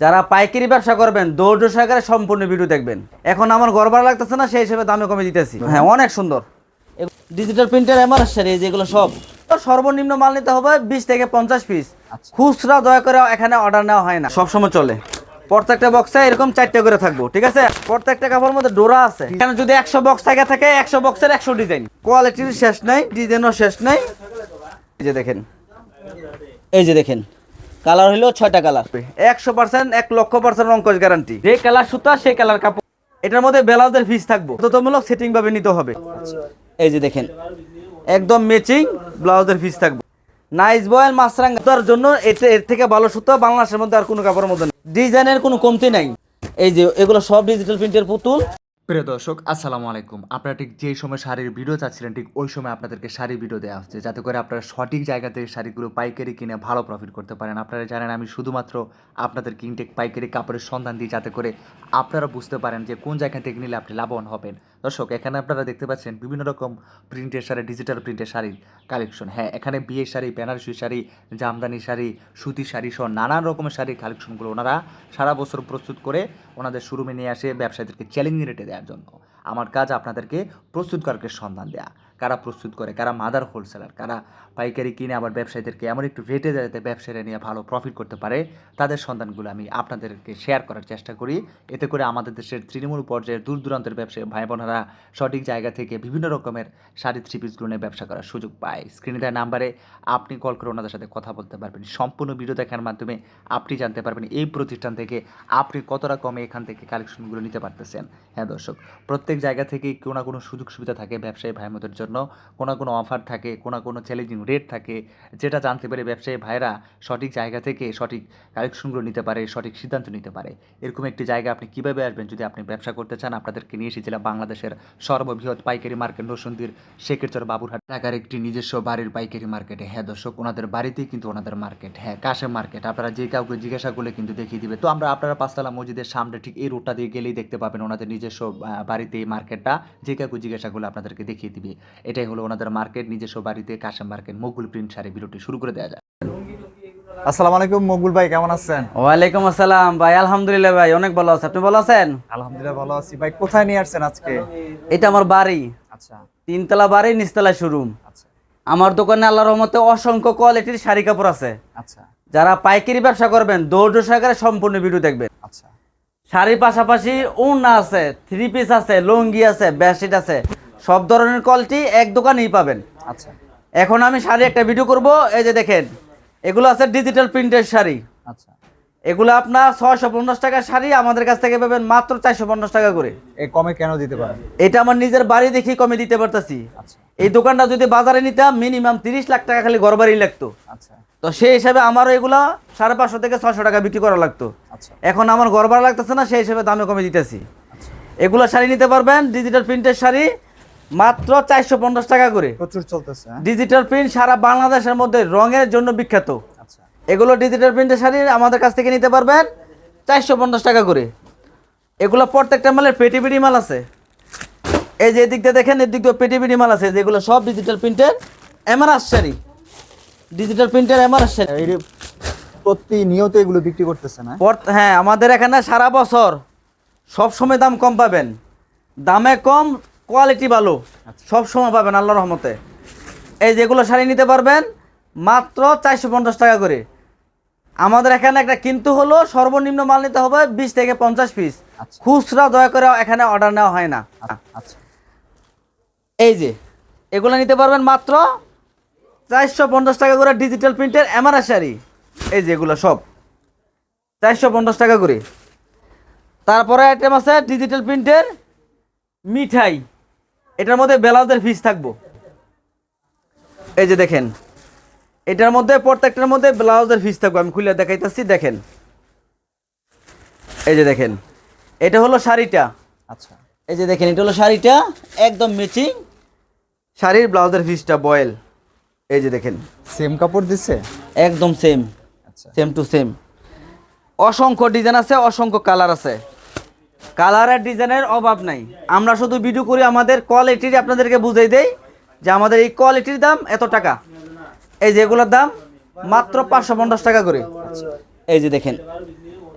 যারা পাইকারি ব্যবসা করবেন ধৈর্য সহকারে সম্পূর্ণ ভিডিও দেখবেন। এখন আমার ভাড়া লাগতেছে না সেই হিসেবে দামে কমে দিতেছি। হ্যাঁ অনেক সুন্দর। ডিজিটাল প্রিন্টার এমআরএস শাড়ি যেগুলো সব? সর্বনিম্ন মাল নিতে হবে বিশ থেকে পঞ্চাশ পিস খুচরা দয়া করে এখানে অর্ডার নেওয়া হয় না। সবসময় চলে। প্রত্যেকটা বক্সে এরকম চারটে করে থাকব ঠিক আছে? প্রত্যেকটা কাপড়ের মধ্যে ডোরা আছে। এখানে যদি একশো বক্স থাকে থাকে একশো বক্সের একশো ডিজাইন কোয়ালিটির শেষ নাই ডিজাইনও শেষ নাই। এই যে দেখেন। এই যে দেখেন। কালার হইল ছয়টা কালার। একশো পার্সেন্ট এক লক্ষ পার্সেন্ট রঙ্কশ গ্যারান্টি যে কালার সুতা সেই কালার কাপড়। এটার মধ্যে ব্লাউজের ফিস থাকব। বাধ্যতামূলক সেটিং ভাবে নিতে হবে। এই যে দেখেন। একদম ম্যাচিং ব্লাউজের ফিস থাকবে। নাইস বয়েল মাছরাঙ্গার জন্য এটা এর থেকে ভালো সুতো বাংলাদেশের মধ্যে আর কোনো কাপড়ের মধ্যে নেই। ডিজাইনের কোনো কমতি নাই। এই যে এগুলো সব ডিজিটাল প্রিন্টের পুতুল। প্রিয় দর্শক, আসসালামু আলাইকুম। আপনারা ঠিক যেই সময় শাড়ির ভিডিও চাচ্ছিলেন, ঠিক ওই সময় আপনাদেরকে শাড়ির ভিডিও দেওয়া হচ্ছে। যাতে করে আপনারা সঠিক জায়গা থেকে শাড়িগুলো পাইকারি কিনে ভালো প্রফিট করতে পারেন। আপনারা জানেন, আমি শুধুমাত্র আপনাদের ইনটেক পাইকারি কাপড়ের সন্ধান দিই, যাতে করে আপনারা বুঝতে পারেন যে কোন জায়গা থেকে নিলে আপনি লাভবান হবেন। দর্শক, এখানে আপনারা দেখতে পাচ্ছেন বিভিন্ন রকম প্রিন্টের শাড়ি ডিজিটাল প্রিন্টের শাড়ির কালেকশন হ্যাঁ এখানে বিয়ের শাড়ি, বেনারসি শাড়ি, জামদানি শাড়ি, সুতি শাড়ি সহ নানান রকমের শাড়ির কালেকশনগুলো ওনারা সারা বছর প্রস্তুত করে ওনাদের শোরুমে নিয়ে আসে, ব্যবসায়ীদেরকে চ্যালেঞ্জিং রেটে জন্য। আমার কাজ আপনাদেরকে প্রস্তুতকারকের সন্ধান দেয়া। কারা প্রস্তুত করে, কারা মাদার হোলসেলার, কারা পাইকারি কিনে আবার ব্যবসায়ীদেরকে এমন একটু রেটে যাতে ব্যবসায়ীরা নিয়ে ভালো প্রফিট করতে পারে, তাদের সন্ধানগুলো আমি আপনাদেরকে শেয়ার করার চেষ্টা করি। এতে করে আমাদের দেশের তৃণমূল পর্যায়ে দূর দূরান্তের ব্যবসায়ী ভাই বোনেরা সঠিক জায়গা থেকে বিভিন্ন রকমের শাড়ি থ্রি পিসগুলো নিয়ে ব্যবসা করার সুযোগ পায়। স্ক্রিনে দেওয়া নাম্বারে আপনি কল করে ওনাদের সাথে কথা বলতে পারবেন। সম্পূর্ণ ভিডিও দেখার মাধ্যমে আপনি জানতে পারবেন এই প্রতিষ্ঠান থেকে আপনি কতটা কমে এখান থেকে কালেকশনগুলো নিতে পারতেছেন। হ্যাঁ দর্শক, প্রত্যেক জায়গা থেকেই কোনো না কোনো সুযোগ সুবিধা থাকে ব্যবসায়ী ভাইমদের জন্য। কোনো না কোনো অফার থাকে, কোনো কোনো চ্যালেঞ্জিং রেট থাকে, যেটা জানতে পারে ব্যবসায়ী ভাইরা সঠিক জায়গা থেকে সঠিক কালেকশনগুলো নিতে পারে, সঠিক সিদ্ধান্ত নিতে পারে। এরকম একটি জায়গা আপনি কীভাবে আসবেন যদি আপনি ব্যবসা করতে চান, আপনাদেরকে নিয়ে এসেছিলাম বাংলাদেশের সর্ববৃহৎ পাইকারি মার্কেট নরসন্দির শেখেরচর বাবুরহাট ঢাকার একটি নিজস্ব বাড়ির পাইকারি মার্কেটে। হ্যাঁ দর্শক, ওনাদের বাড়িতেই কিন্তু ওনাদের মার্কেট। হ্যাঁ কাশেম মার্কেট। আপনারা যে কাউকে জিজ্ঞাসা করলে কিন্তু দেখিয়ে দিবে। তো আমরা আপনারা পাঁচতলা মসজিদের সামনে ঠিক এই রোডটা দিয়ে গেলেই দেখতে পাবেন ওনাদের নিজস্ব বাড়িতে এই মার্কেটটা। যে কাউকে জিজ্ঞাসা করলে আপনাদেরকে দেখিয়ে দিবে। এটাই হলো ওনাদের মার্কেট নিজস্ব বাড়িতে কাশেম মার্কেট মগুল প্রিন্ট শাড়ি ভিডিওটি শুরু করে দেওয়া যায় আসসালামু আলাইকুম মকবুল ভাই কেমন আছেন? ওয়ালাইকুম আসসালাম ভাই আলহামদুলিল্লাহ ভাই অনেক ভালো আছে। আপনি ভালো আছেন? আলহামদুলিল্লাহ ভালো আছি। ভাই কোথায় নিয়ে আসছেন আজকে? এটা আমার বাড়ি। আচ্ছা। তিনতলা বাড়ি নিচতলা শোরুম আচ্ছা। আমার দোকানে আল্লাহর রহমতে অসংখ্য কোয়ালিটির শাড়ি কাপড় আছে। আচ্ছা। যারা পাইকারি ব্যবসা করবেন দৌড় সহকারে সম্পূর্ণ ভিডিও দেখবেন। আচ্ছা। শাড়ির পাশাপাশি ওড়না আছে থ্রি পিস আছে লুঙ্গি আছে বেডশিট আছে। সব ধরনের কোয়ালিটি এক দোকানেই পাবেন। আচ্ছা। এখন আমি শাড়ি একটা ভিডিও করব এই যে দেখেন এগুলো আছে ডিজিটাল প্রিন্টের শাড়ি। আচ্ছা। এগুলো আপনার ছয়শো পঞ্চাশ টাকার শাড়ি আমাদের কাছ থেকে পাবেন মাত্র চারশো পঞ্চাশ টাকা করে। এই কমে কেন দিতে পারেন? এটা আমার নিজের বাড়ি দেখেই কমে দিতে পারতাছি। আচ্ছা। এই দোকানটা যদি বাজারে নিতাম মিনিমাম তিরিশ লাখ টাকা খালি ঘর বাড়ি লাগতো। আচ্ছা। তো সেই হিসাবে আমারও এগুলা সাড়ে পাঁচশো থেকে ছশো টাকা বিক্রি করা লাগতো। আচ্ছা। এখন আমার ঘর ভাড়া লাগতেছে না সেই হিসাবে দামে কমে দিতেছি। আচ্ছা। এগুলো শাড়ি নিতে পারবেন ডিজিটাল প্রিন্টের শাড়ি মাত্র চারশো পঞ্চাশ টাকা করে। প্রচুর চলতেছে হ্যাঁ? ডিজিটাল প্রিন্ট সারা বাংলাদেশের মধ্যে রঙের জন্য বিখ্যাত। আচ্ছা। এগুলো ডিজিটাল প্রিন্টের শাড়ি আমাদের কাছ থেকে নিতে পারবেন চারশো পঞ্চাশ টাকা করে। এগুলো প্রত্যেকটা মালের পেটি পেটি মাল আছে। এই যে এদিক দিয়ে দেখেন এদিক দিয়ে পেটি পেটি মাল আছে যেগুলো সব ডিজিটাল প্রিন্টের এমআরএস শাড়ি। ডিজিটাল প্রিন্টের এমআরএস শাড়ি। প্রতিনিয়ত এগুলো বিক্রি করতেছে না? হ্যাঁ আমাদের এখানে সারা বছর সব সময় দাম কম পাবেন। দামে কম কোয়ালিটি ভালো। সব সময় পাবেন আল্লাহ রহমতে। এই যেগুলো শাড়ি নিতে পারবেন মাত্র চারশো পঞ্চাশ টাকা করে। আমাদের এখানে একটা কিন্তু হলো সর্বনিম্ন মাল নিতে হবে বিশ থেকে পঞ্চাশ পিস আচ্ছা। খুচরা দয়া করে এখানে অর্ডার নেওয়া হয় না। আচ্ছা এই যে এগুলো নিতে পারবেন মাত্র চারশো পঞ্চাশ টাকা করে ডিজিটাল প্রিন্টের এমআরএস শাড়ি। এই যে এগুলো সব। চারশো পঞ্চাশ টাকা করে। তারপরে আইটেম আছে ডিজিটাল প্রিন্টের মিঠাই। এটার মধ্যে ব্লাউজের ফিস থাকব। এই যে দেখেন এটার মধ্যে প্রত্যেকটার মধ্যে ব্লাউজের ফিস থাকব। আমি খুলে দেখাইতেছি দেখেন। এই যে দেখেন এটা হলো শাড়িটা। আচ্ছা এই যে দেখেন এটা হলো শাড়িটা একদম ম্যাচিং শাড়ির ব্লাউজের ফিসটা বয়েল। এই যে দেখেন। সেম কাপড় দিছে? একদম সেম আচ্ছা। সেম টু সেম অসংখ্য ডিজাইন আছে অসংখ্য কালার আছে। কালারের ডিজাইনের অভাব নাই। আমরা শুধু ভিডিও করি আমাদের কোয়ালিটির আপনাদেরকে বুঝাই দেই যে আমাদের এই কোয়ালিটির দাম এত টাকা। এই যে এগুলোর দাম মাত্র পাঁচশো পঞ্চাশ টাকা করে। এই যে দেখেন,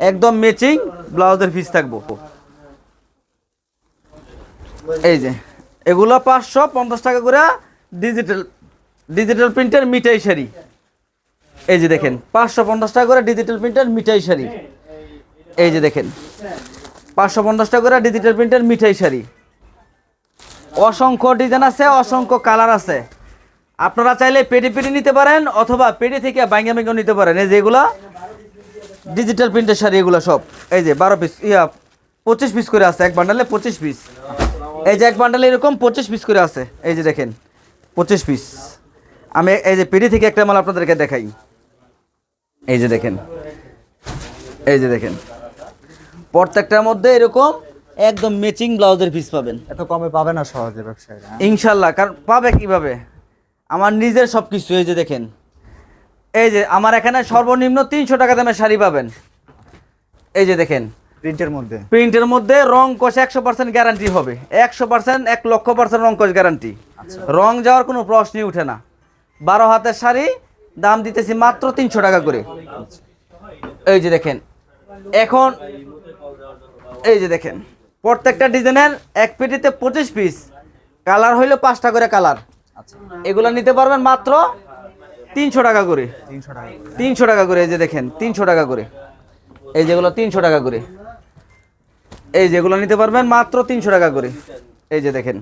একদম ম্যাচিং ব্লাউজের পিস থাকব। এই যে, এগুলো পাঁচশো পঞ্চাশ টাকা করে ডিজিটাল ডিজিটাল প্রিন্টের মিঠাই শাড়ি। এই যে দেখেন, পাঁচশো পঞ্চাশ টাকা করে ডিজিটাল প্রিন্টের মিঠাই শাড়ি। এই যে দেখেন পাঁচশো পঞ্চাশ টাকা করে ডিজিটাল প্রিন্টের মিঠাই শাড়ি। অসংখ্য ডিজাইন আছে, অসংখ্য কালার আছে। আপনারা চাইলে পেটি পেটি নিতে পারেন অথবা পেটি থেকে বাইঙ্গা ব্যাঙ্গেও নিতে পারেন। এই যে এগুলা ডিজিটাল প্রিন্টের শাড়ি এগুলো সব। এই যে বারো পিস ইয়া, পঁচিশ পিস করে আছে, এক বান্ডালে পঁচিশ পিস এই যে এক বান্ডালে এরকম পঁচিশ পিস করে আছে। এই যে দেখেন, পঁচিশ পিস আমি এই যে পেটি থেকে একটা মাল আপনাদেরকে দেখাই। এই যে দেখেন, এই যে দেখেন। প্রত্যেকটার মধ্যে এরকম একদম ম্যাচিং ব্লাউজের পিস পাবেন। এত কমে পাবে না সহজে ব্যবসায়ীরা হ্যাঁ? ইনশাল্লাহ কারণ পাবে কীভাবে? আমার নিজের সব কিছু এই যে দেখেন। এই যে আমার এখানে সর্বনিম্ন তিনশো টাকা দামের শাড়ি পাবেন। এই যে দেখেন। প্রিন্টের মধ্যে? প্রিন্টের মধ্যে রং কষ একশো পার্সেন্ট গ্যারান্টি হবে। একশো পার্সেন্ট এক লক্ষ পার্সেন্ট রং কষ গ্যারান্টি রং যাওয়ার কোনো প্রশ্নই উঠে না। বারো হাতের শাড়ি দাম দিতেছি মাত্র তিনশো টাকা করে। এই যে দেখেন। এখন এই যে দেখেন প্রত্যেকটা ডিজাইনের এক পেটিতে পঁচিশ পিস কালার হইল পাঁচটা করে কালার। আচ্ছা। এগুলো নিতে পারবেন মাত্র তিনশো টাকা করে। তিনশো টাকা করে। এই যে দেখেন তিনশো টাকা করে। এই যেগুলো তিনশো টাকা করে। এই যেগুলো নিতে পারবেন মাত্র তিনশো টাকা করে। এই যে দেখেন।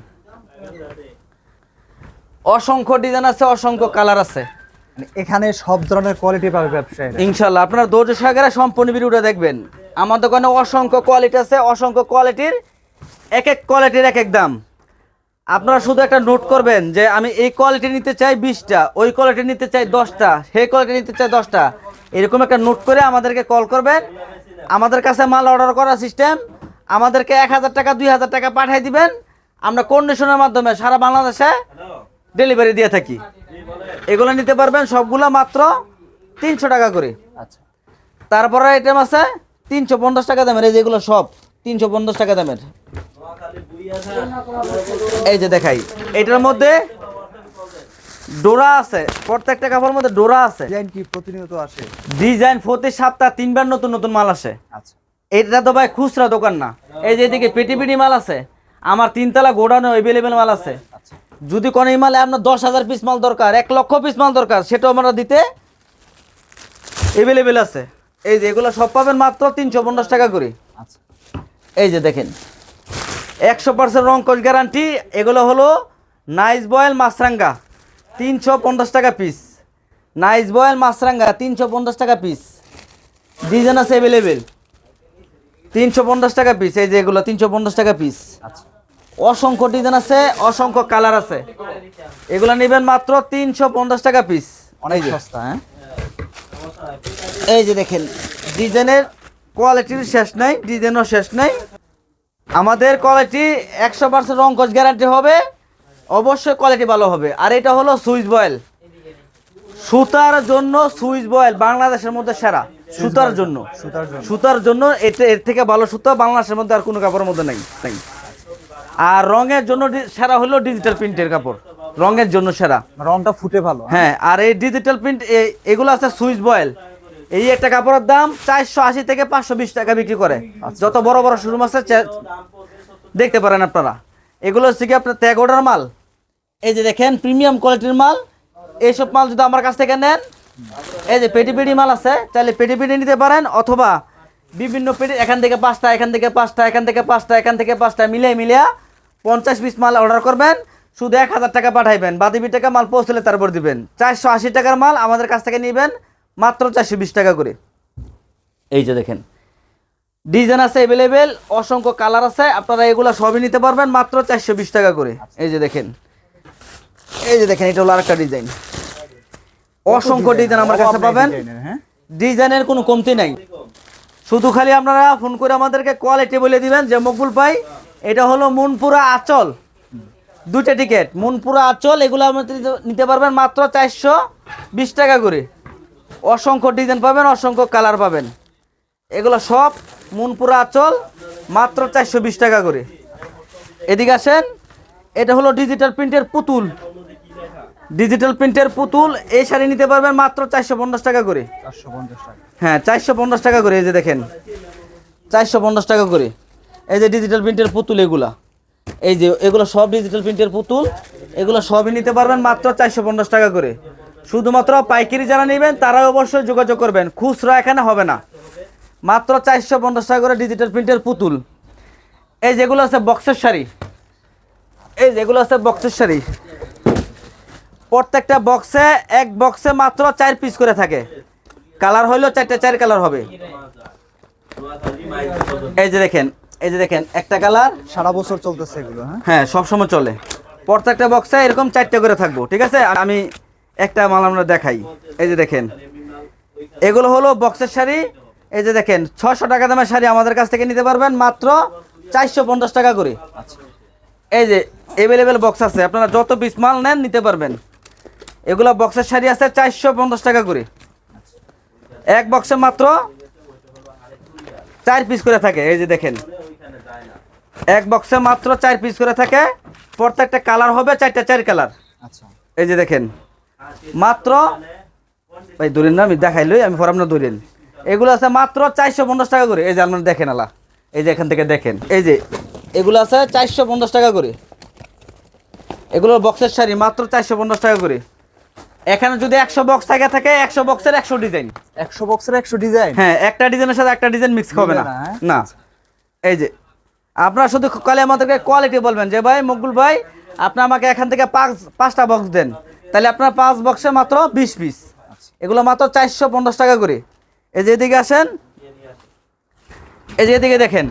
অসংখ্য ডিজাইন আছে অসংখ্য কালার আছে। মানে এখানে সব ধরনের কোয়ালিটি পাবে ব্যবসায়ীরা। ইনশাল্লাহ আপনার ধৈর্য সাগরে সম্পূর্ণ ভিডিওটা দেখবেন। আমার দোকানে অসংখ্য কোয়ালিটি আছে অসংখ্য কোয়ালিটির এক এক কোয়ালিটির এক এক দাম। আপনারা শুধু একটা নোট করবেন যে আমি এই কোয়ালিটি নিতে চাই বিশটা ওই কোয়ালিটি নিতে চাই দশটা সেই কোয়ালিটি নিতে চাই দশটা। এরকম একটা নোট করে আমাদেরকে কল করবেন। আমাদের কাছে মাল অর্ডার করার সিস্টেম আমাদেরকে এক হাজার টাকা দুই হাজার টাকা পাঠিয়ে দিবেন। আমরা কন্ডিশনের মাধ্যমে সারা বাংলাদেশে ডেলিভারি দিয়ে থাকি। এগুলো নিতে পারবেন সবগুলো মাত্র তিনশো টাকা করে। আচ্ছা। তারপরে আইটেম আছে তিনশো পঞ্চাশ টাকা দামের এই যেগুলো সব তিনশো পঞ্চাশ টাকা দামের। এই যে দেখাই এটার মধ্যে ডোরা আছে প্রত্যেকটা কাপড়ের মধ্যে ডোরা আছে। ডিজাইন কি প্রতিনিয়ত আসে? ডিজাইন প্রতি সপ্তাহ তিনবার নতুন নতুন মাল আসে। আচ্ছা। এটা তো ভাই খুচরা দোকান না। এই যে এদিকে পেটি পেটি মাল আছে আমার তিনতলা গোডাউনে অ্যাভেলেবেল মাল আছে। আচ্ছা। যদি কোনো মালে আপনার দশ হাজার পিস মাল দরকার এক লক্ষ পিস মাল দরকার সেটাও আমরা দিতে অ্যাভেলেবেল আছে। এই যে এগুলো সব পাবেন মাত্র তিনশো পঞ্চাশ টাকা করে। আচ্ছা। এই যে দেখেন একশো পার্সেন্ট রং কোচ গ্যারান্টি এগুলো হলো নাইস বয়েল মাছরাঙ্গা তিনশো পঞ্চাশ টাকা পিস। নাইস বয়েল মাছরাঙ্গা তিনশো পঞ্চাশ টাকা পিস। ডিজাইন আছে অ্যাভেলেবেল তিনশো পঞ্চাশ টাকা পিস। এই যে এগুলো তিনশো পঞ্চাশ টাকা পিস। আচ্ছা। অসংখ্য ডিজাইন আছে অসংখ্য কালার আছে। এগুলো নেবেন মাত্র তিনশো পঞ্চাশ টাকা পিস। অনেক সস্তা হ্যাঁ? এই যে দেখেন, ডিজাইনের কোয়ালিটির শেষ নাই, ডিজাইনও শেষ নাই। আমাদের কোয়ালিটি একশো পার্সেন্ট রঙ্কশ গ্যারান্টি হবে, অবশ্যই কোয়ালিটি ভালো হবে। আর এটা হলো সুইচ বয়েল। সুতার জন্য সুইচ বয়েল বাংলাদেশের মধ্যে সেরা। সুতার জন্য। সুতার জন্য এটা এর থেকে ভালো সুতা বাংলাদেশের মধ্যে আর কোনো কাপড়ের মধ্যে নাই নাই। আর রঙের জন্য সেরা হলো ডিজিটাল প্রিন্টের কাপড়। রঙের জন্য সেরা। রংটা ফুটে ভালো হ্যাঁ? হ্যাঁ আর এই ডিজিটাল প্রিন্ট এগুলো আছে সুইচ বয়েল। এই একটা কাপড়ের দাম চারশো আশি থেকে পাঁচশো বিশ টাকা বিক্রি করে। যত বড় বড় শোরুম আছে দেখতে পারেন আপনারা। এগুলো হচ্ছে কি আপনার ত্যাগ অর্ডার মাল। এই যে দেখেন প্রিমিয়াম কোয়ালিটির মাল। এইসব মাল যদি আমার কাছ থেকে নেন এই যে পেটি পেটি মাল আছে তাহলে পেটি পেটি নিতে পারেন অথবা বিভিন্ন পেটি এখান থেকে পাঁচটা এখান থেকে পাঁচটা এখান থেকে পাঁচটা এখান থেকে পাঁচটা মিলিয়ে মিলিয়ে পঞ্চাশ পিস মাল অর্ডার করবেন। শুধু এক হাজার টাকা পাঠাইবেন বাদি টাকা মাল পৌঁছলে তারপর দিবেন। চারশো আশি টাকার মাল আমাদের কাছ থেকে নেবেন মাত্র চারশো বিশ টাকা করে। এই যে দেখেন ডিজাইন আছে অ্যাভেলেবেল অসংখ্য কালার আছে আপনারা এগুলো সবই নিতে পারবেন মাত্র চারশো বিশ টাকা করে। এই যে দেখেন এই যে দেখেন এটা হলো আরেকটা ডিজাইন। অসংখ্য ডিজাইন আমার কাছে পাবেন। ডিজাইনের, কোনো কমতি নাই। শুধু খালি আপনারা ফোন করে আমাদেরকে কোয়ালিটি বলে দিবেন যে মকবুল ভাই এটা হলো মনপুরা আচল। দুইটা টিকিট মনপুরা আচল এগুলো আমাদের নিতে- পারবেন মাত্র চারশো বিশ টাকা করে। অসংখ্য ডিজাইন পাবেন অসংখ্য কালার পাবেন। এগুলো সব মনপুরা আচল মাত্র চারশো বিশ টাকা করে। এদিকে আসেন এটা হলো ডিজিটাল প্রিন্টের পুতুল। ডিজিটাল প্রিন্টের পুতুল এই শাড়ি নিতে পারবেন মাত্র চারশো পঞ্চাশ টাকা করে। হ্যাঁ চারশো পঞ্চাশ টাকা করে এই যে দেখেন। চারশো পঞ্চাশ টাকা করে। এই যে ডিজিটাল প্রিন্টের পুতুল এগুলা। এই যে, এগুলো সব ডিজিটাল প্রিন্টের পুতুল। এগুলো সবই নিতে পারবেন মাত্র চারশো পঞ্চাশ টাকা করে। শুধুমাত্র পাইকারি যারা নেবেন, তারাই অবশ্যই যোগাযোগ করবেন। খুচরা এখানে হবে না। মাত্র চারশো পঞ্চাশ টাকা করে ডিজিটাল প্রিন্টের পুতুল। এই যেগুলো আছে বক্সের শাড়ি। এই যেগুলো আছে বক্সের শাড়ি। প্রত্যেকটা বক্সে এক বক্সে মাত্র চার পিস করে থাকে। কালার হইল চারটে, চার কালার হবে। এই যে দেখেন এই যে দেখেন একটা কালার সারা বছর চলতেছে এগুলো হ্যাঁ? হ্যাঁ সব সময় চলে। প্রত্যেকটা বক্সে এরকম চারটে করে থাকব ঠিক আছে? আর আমি একটা মাল আমরা দেখাই। এই যে দেখেন এগুলো হলো বক্সের শাড়ি। এই যে দেখেন ছশো টাকা দামের শাড়ি আমাদের কাছ থেকে নিতে পারবেন মাত্র চারশো পঞ্চাশ টাকা করে। এই যে অ্যাভেলেবেল বক্স আছে আপনারা যত পিস মাল নেন নিতে পারবেন। এগুলো বক্সের শাড়ি আছে চারশো পঞ্চাশ টাকা করে। এক বক্সে মাত্র চার পিস করে থাকে এই যে দেখেন। এক বক্সে মাত্র চার পিস করে থাকে। প্রত্যেকটা কালার হবে চারটা চার কালার আচ্ছা। এই যে দেখেন মাত্র ভাই ধরেন না আমি দেখাইলই আমি ফর না ধরেন এগুলো আছে মাত্র চারশো পঞ্চাশ টাকা করে। এই যে আপনার দেখেন আলা। এই যে এখান থেকে দেখেন। এই যে এগুলো আছে চারশো পঞ্চাশ টাকা করে। এগুলো বক্সের শাড়ি মাত্র চারশো পঞ্চাশ টাকা করে। এখানে যদি একশো বক্স থাকে থাকে একশো বক্সের একশো ডিজাইন একশো বক্সের একশো ডিজাইন হ্যাঁ একটা ডিজাইনের সাথে একটা ডিজাইন মিক্স হবে না। না, হ্যাঁ? না। এই যে আপনারা শুধু কালে আমাদেরকে কোয়ালিটি বলবেন যে ভাই মকবুল ভাই আপনি আমাকে এখান থেকে পাঁচ পাঁচটা বক্স দেন। তাহলে আপনার পাঁচ বক্সে মাত্র বিশ পিস এগুলো মাত্র চারশো পঞ্চাশ টাকা করে। এই যে এদিকে আসেন। এই যে এদিকে দেখেন।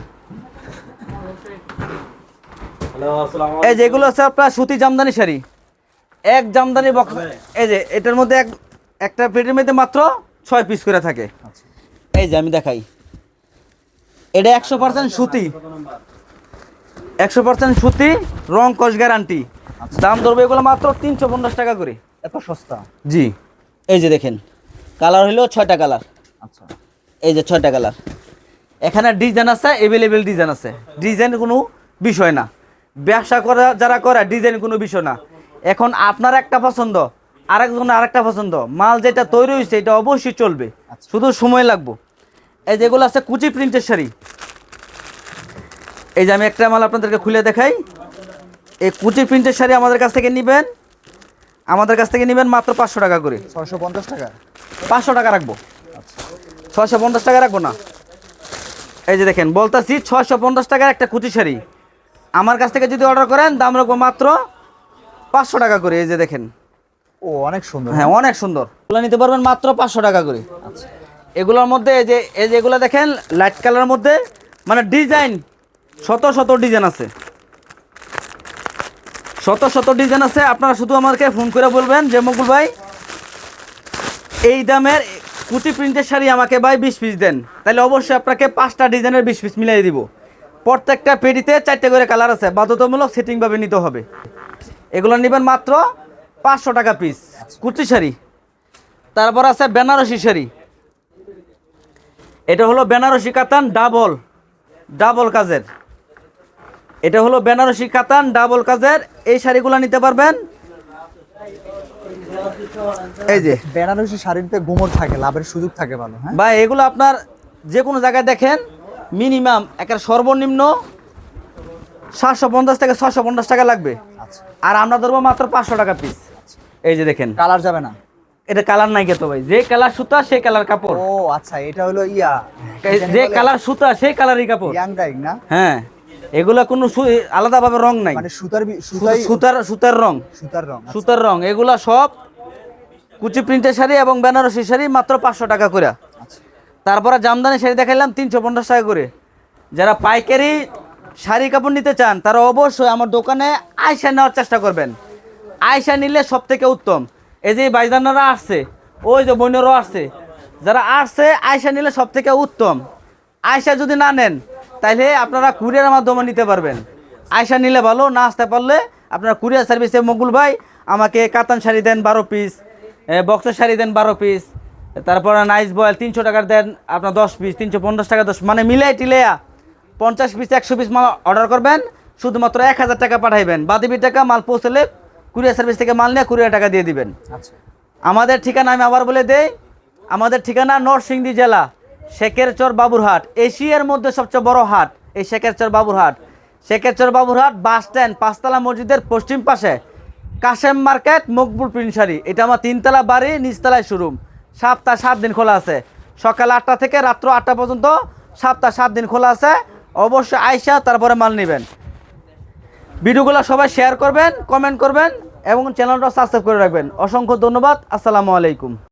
এই যে এগুলো হচ্ছে আপনার সুতি জামদানি শাড়ি। এক জামদানি বক্স এই যে এটার মধ্যে এক একটা পেটের মধ্যে মাত্র ছয় পিস করে থাকে। এই যে আমি দেখাই। এটা একশো পার্সেন্ট সুতি। একশো পার্সেন্ট সুতি রং কস গ্যারান্টি দাম ধরবে এগুলো মাত্র তিনশো পঞ্চাশ টাকা করে। এত সস্তা? জি। এই যে দেখেন কালার হলো ছয়টা কালার। আচ্ছা। এই যে ছয়টা কালার। এখানে ডিজাইন আছে অ্যাভেলেবেল ডিজাইন আছে। ডিজাইন কোনো বিষয় না। ব্যবসা করা যারা করে ডিজাইন কোনো বিষয় না। এখন আপনার একটা পছন্দ আরেকজনের আরেকটা পছন্দ। মাল যেটা তৈরি হয়েছে এটা অবশ্যই চলবে। শুধু সময় লাগবো। এই যেগুলো আছে কুচি প্রিন্টের শাড়ি। এই যে আমি একটা মাল আপনাদেরকে খুলে দেখাই। এই কুচি প্রিন্টের শাড়ি আমাদের কাছ থেকে নেবেন। আমাদের কাছ থেকে নেবেন মাত্র পাঁচশো টাকা করে। ছয়শো পঞ্চাশ টাকা? পাঁচশো টাকা রাখব। ছয়শো পঞ্চাশ টাকা রাখব না। এই যে দেখেন বলতেছি ছয়শো পঞ্চাশ টাকার একটা কুচি শাড়ি। আমার কাছ থেকে যদি অর্ডার করেন দাম রাখব মাত্র পাঁচশো টাকা করে। এই যে দেখেন। ও অনেক সুন্দর। হ্যাঁ অনেক সুন্দর। এগুলো নিতে পারবেন মাত্র পাঁচশো টাকা করে। আচ্ছা। এগুলোর মধ্যে এই যে এই যে এগুলো দেখেন লাইট কালারের মধ্যে মানে ডিজাইন শত শত ডিজাইন আছে। শত শত ডিজাইন আছে, আপনারা শুধু আমাকে ফোন করে বলবেন যে মকুল ভাই, এই দামের কুচি প্রিন্টের শাড়ি আমাকে ভাই বিশ পিস দেন। তাহলে অবশ্যই আপনাকে পাঁচটা ডিজাইনের বিশ পিস মিলিয়ে দিব। প্রত্যেকটা পেটিতে চারটে করে কালার আছে, বাধ্যতামূলক সেটিংভাবে নিতে হবে। এগুলো নেবেন মাত্র পাঁচশো টাকা পিস, কুচি শাড়ি। তারপর আছে বেনারসি শাড়ি। এটা হলো বেনারসি কাতান ডাবল ডাবল কাজের। এটা হলো বেনারসি কাতান ডাবল কাজের। এই শাড়িগুলো নিতে পারবেন। এই যে বেনারসি শাড়িতে গোমর থাকে লাভের সুযোগ থাকে ভালো হ্যাঁ? বা এগুলো আপনার যে কোনো জায়গায় দেখেন মিনিমাম একটা সর্বনিম্ন সাতশো পঞ্চাশ থেকে ছশো পঞ্চাশ টাকা লাগবে। আচ্ছা। আর আমরা ধরবো মাত্র পাঁচশো টাকা পিস এই যে দেখেন। কালার যাবে না? এটা কালার নাই তো ভাই। যে কালার সুতা সেই কালার কাপড়। ও আচ্ছা এটা হলো ইয়া যে কালার সুতা সেই কালারই কাপড়। ইয়াং না? হ্যাঁ। এগুলা কোনো আলাদাভাবে রং নাই। মানে সুতার সুতার সুতার রং। সুতার রং আচ্ছা। সুতার রং। এগুলা সব কুচি প্রিন্টের শাড়ি এবং বেনারসি শাড়ি মাত্র পাঁচশো টাকা করে আচ্ছা। তারপরে জামদানি শাড়ি দেখাইলাম তিনশো পঞ্চাশ টাকা করে। যারা পাইকারি শাড়ি কাপড় নিতে চান তারা অবশ্যই আমার দোকানে আয়সা নেওয়ার চেষ্টা করবেন। আয়সা নিলে সব থেকে উত্তম। এই যে বাইজানারা আসছে ওই যে বোনেরও আসছে যারা আসছে আয়সা নিলে সব থেকে উত্তম। আয়সা যদি না নেন তাহলে আপনারা কুরিয়ারের মাধ্যমে নিতে পারবেন। আয়সা নিলে ভালো না আসতে পারলে আপনারা কুরিয়ার সার্ভিসে মঙ্গুল ভাই আমাকে কাতান শাড়ি দেন বারো পিস বক্সের শাড়ি দেন বারো পিস তারপরে নাইস বয়েল তিনশো টাকার দেন আপনার দশ পিস তিনশো পঞ্চাশ টাকা দশ মানে মিলাই টিলেয়া পঞ্চাশ পিস একশো পিস মাল অর্ডার করবেন শুধুমাত্র এক হাজার টাকা পাঠাইবেন। বাদিবি টাকা মাল পৌঁছলে কুরিয়ার সার্ভিস থেকে মাল নিয়ে কুরিয়ার টাকা দিয়ে দিবেন। আচ্ছা। আমাদের ঠিকানা আমি আবার বলে দেই আমাদের ঠিকানা নরসিংদী জেলা শেখেরচর বাবুরহাট, এশিয়ার মধ্যে সবচেয়ে বড় হাট, এই শেখেরচর বাবুরহাট। শেখেরচর বাবুরহাট, বাস স্ট্যান্ড, পাঁচতলা মসজিদের পশ্চিম পাশে, কাশেম মার্কেট, মকবুল প্রিন্সারি এটা আমার তিনতলা বাড়ি, নিচতলায় শোরুম। সপ্তাহ সাত দিন খোলা আছে। সকাল আটটা থেকে রাত্র আটটা পর্যন্ত সপ্তাহ সাত দিন খোলা আছে। অবশ্যই আইসা তারপরে মাল নেবেন। ভিডিওগুলো সবাই শেয়ার করবেন কমেন্ট করবেন এবং চ্যানেলটা সাবস্ক্রাইব করে রাখবেন। অসংখ্য ধন্যবাদ। আসসালামু আলাইকুম।